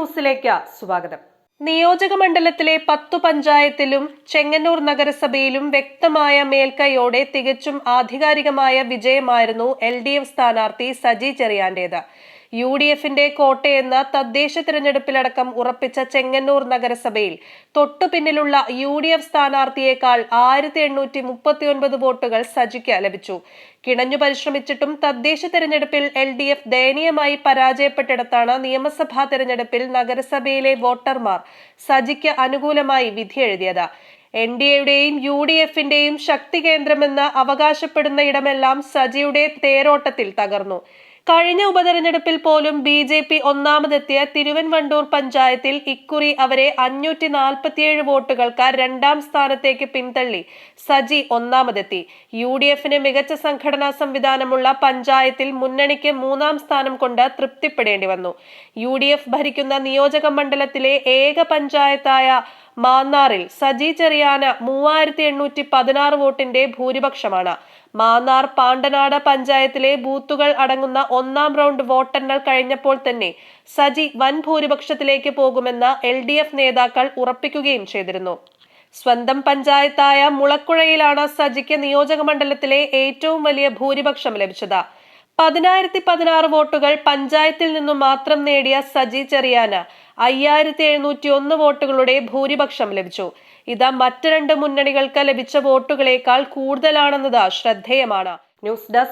ന്യൂസിലേക്ക് സ്വാഗതം. നിയോജക മണ്ഡലത്തിലെ പത്തു പഞ്ചായത്തിലും ചെങ്ങന്നൂർ നഗരസഭയിലും വ്യക്തമായ മേൽക്കൈയോടെ തികച്ചും ആധികാരികമായ വിജയമായിരുന്നു എൽ ഡി എഫ് സ്ഥാനാർത്ഥി സജി ചെറിയാന്റേത്. യു ഡി എഫിന്റെ കോട്ടയെന്ന തദ്ദേശ തിരഞ്ഞെടുപ്പിലടക്കം ഉറപ്പിച്ച ചെങ്ങന്നൂർ നഗരസഭയിൽ തൊട്ടു പിന്നിലുള്ള യു ഡി എഫ് സ്ഥാനാർത്ഥിയേക്കാൾ ആയിരത്തി എണ്ണൂറ്റി മുപ്പത്തിയൊൻപത് വോട്ടുകൾ സജിക്ക് ലഭിച്ചു. കിണഞ്ഞു പരിശ്രമിച്ചിട്ടും തദ്ദേശ തിരഞ്ഞെടുപ്പിൽ എൽ ഡി എഫ് ദയനീയമായി പരാജയപ്പെട്ടിടത്താണ് നിയമസഭാ തിരഞ്ഞെടുപ്പിൽ നഗരസഭയിലെ വോട്ടർമാർ സജിക്ക് അനുകൂലമായി വിധിയെഴുതിയത് എൻ ഡി എയുടെയും യു ഡി എഫിന്റെയും ശക്തി കേന്ദ്രമെന്ന് അവകാശപ്പെടുന്ന ഇടമെല്ലാം സജിയുടെ തേരോട്ടത്തിൽ തകർന്നു. കഴിഞ്ഞ ഉപതെരഞ്ഞെടുപ്പിൽ പോലും ബി ജെ പി ഒന്നാമതെത്തിയ തിരുവൻവണ്ടൂർ പഞ്ചായത്തിൽ ഇക്കുറി അവരെ അഞ്ഞൂറ്റി നാൽപ്പത്തിയേഴ് വോട്ടുകൾക്ക് രണ്ടാം സ്ഥാനത്തേക്ക് പിന്തള്ളി. സജി ഒന്നാമതെത്തി. യു ഡി എഫിന് മികച്ച സംഘടനാ സംവിധാനമുള്ള പഞ്ചായത്തിൽ മുന്നണിക്ക് മൂന്നാം സ്ഥാനം കൊണ്ട് തൃപ്തിപ്പെടേണ്ടി വന്നു. യു ഡി എഫ് ഭരിക്കുന്ന നിയോജക മണ്ഡലത്തിലെ ഏക പഞ്ചായത്തായ മാന്നാറിൽ സജി ചെറിയാന മൂവായിരത്തി എണ്ണൂറ്റി പതിനാറ് വോട്ടിന്റെ ഭൂരിപക്ഷമാണ്. മാന്നാർ പാണ്ടനാട് പഞ്ചായത്തിലെ ബൂത്തുകൾ അടങ്ങുന്ന ഒന്നാം റൗണ്ട് വോട്ടെണ്ണൽ കഴിഞ്ഞപ്പോൾ തന്നെ സജി വൻ ഭൂരിപക്ഷത്തിലേക്ക് പോകുമെന്ന് എൽ ഡി എഫ് നേതാക്കൾ ഉറപ്പിക്കുകയും ചെയ്തിരുന്നു. സ്വന്തം പഞ്ചായത്തായ മുളക്കുഴയിലാണ് സജിക്ക് നിയോജക മണ്ഡലത്തിലെ ഏറ്റവും വലിയ ഭൂരിപക്ഷം ലഭിച്ചത്. പതിനായിരത്തി പതിനാറ് വോട്ടുകൾ പഞ്ചായത്തിൽ നിന്നും മാത്രം നേടിയ സജി ചെറിയാന് അയ്യായിരത്തി എഴുന്നൂറ്റി ഒന്ന് വോട്ടുകളുടെ ഭൂരിപക്ഷം ലഭിച്ചു. ഇത് മറ്റ് രണ്ട് മുന്നണികൾക്ക് ലഭിച്ച വോട്ടുകളേക്കാൾ കൂടുതലാണെന്നത് ശ്രദ്ധേയമാണ്. News desk